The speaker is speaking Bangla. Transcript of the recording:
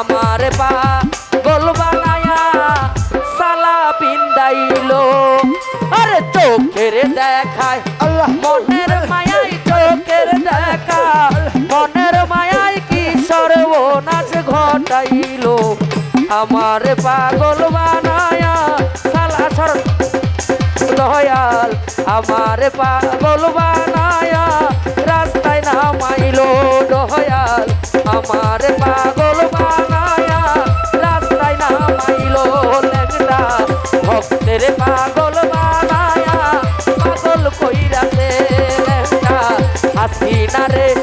আমার পাগল বানায়া সালা পিন্দাইলো। আরে চোখের দেখায় আল্লাহ মনের মায়াই চোখের দেখা মনের মায়াই কি সর্বনাশ ঘটাইলো? আমার পাগল বানায়া সালা সর দয়াল আমার পাগল বানায়া হাসিনা রে